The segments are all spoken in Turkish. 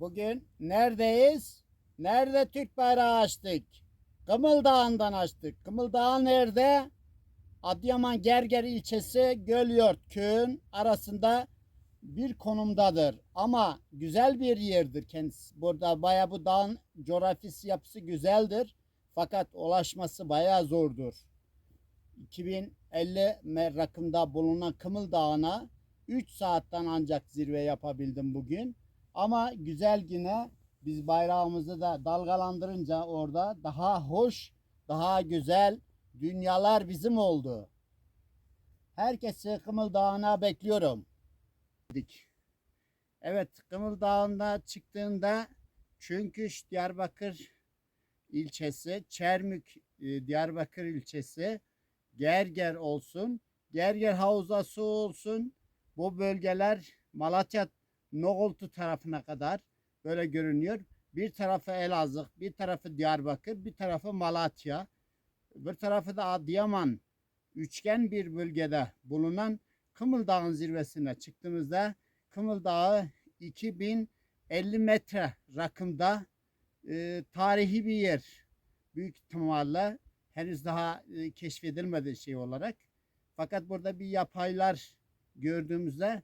Bugün neredeyiz? Nerede Türk bayrağı açtık? Kımıl Dağı'ndan açtık. Kımıl Dağı nerede? Adıyaman Gerger ilçesi Gölyort köyün arasında bir konumdadır. Ama güzel bir yerdir kendisi. Burada baya bu dağın coğrafyası yapısı güzeldir. Fakat ulaşması baya zordur. 2050 me- rakımda bulunan Kımıl Dağı'na 3 saatten ancak zirve yapabildim bugün. Ama güzel yine biz bayrağımızı da dalgalandırınca orada daha hoş, daha güzel dünyalar bizim oldu. Herkesi Kımıl Dağı'na bekliyorum. Evet Kımıl Dağı'nda çıktığında Çünküş Diyarbakır ilçesi, Çermük e, Diyarbakır ilçesi, Gerger olsun, Gerger Havzası olsun. Bu bölgeler Malatya Noğultu tarafına kadar böyle görünüyor. Bir tarafı Elazığ, bir tarafı Diyarbakır, bir tarafı Malatya, bir tarafı da Adıyaman. Üçgen bir bölgede bulunan Kımıl Dağı'nın zirvesine çıktığımızda Kımıl Dağı 2050 metre rakımda e, tarihi bir yer. Büyük ihtimalle henüz daha e, keşfedilmedi şey olarak. Fakat burada bir yapaylar gördüğümüzde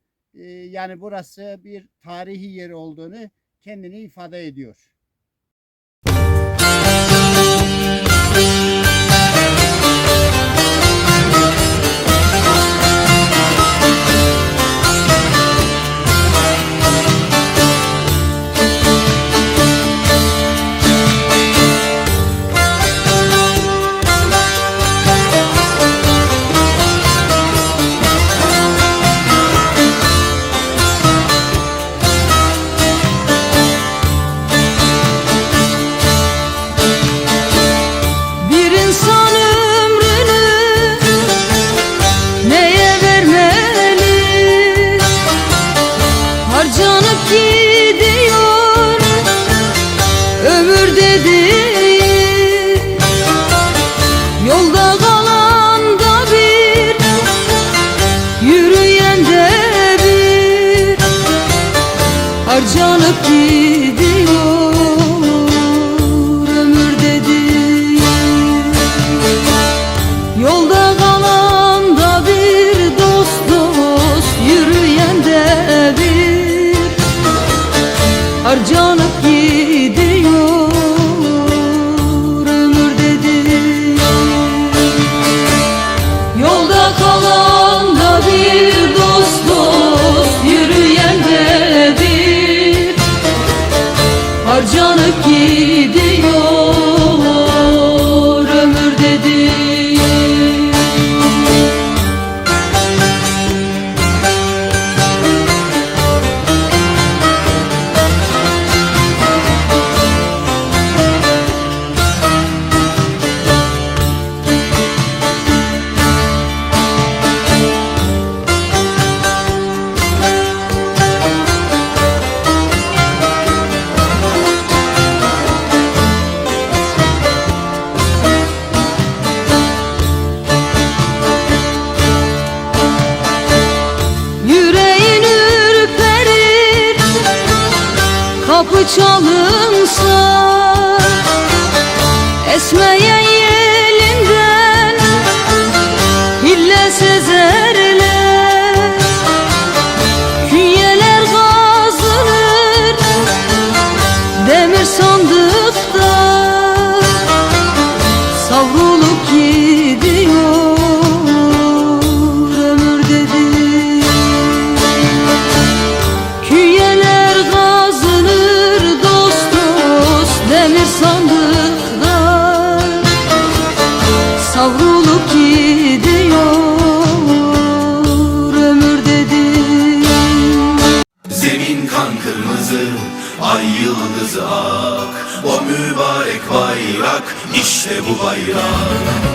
yani burası bir tarihi yer olduğunu kendini ifade ediyor. Harcanıp gidiyor. Ömür dediğin Yolda kalan da bir, yürüyen de bir. Harcanıp gidiyor Kapı çalınsa Esmeyen yelinden Hille sezerler bayrak, işte bu bayrak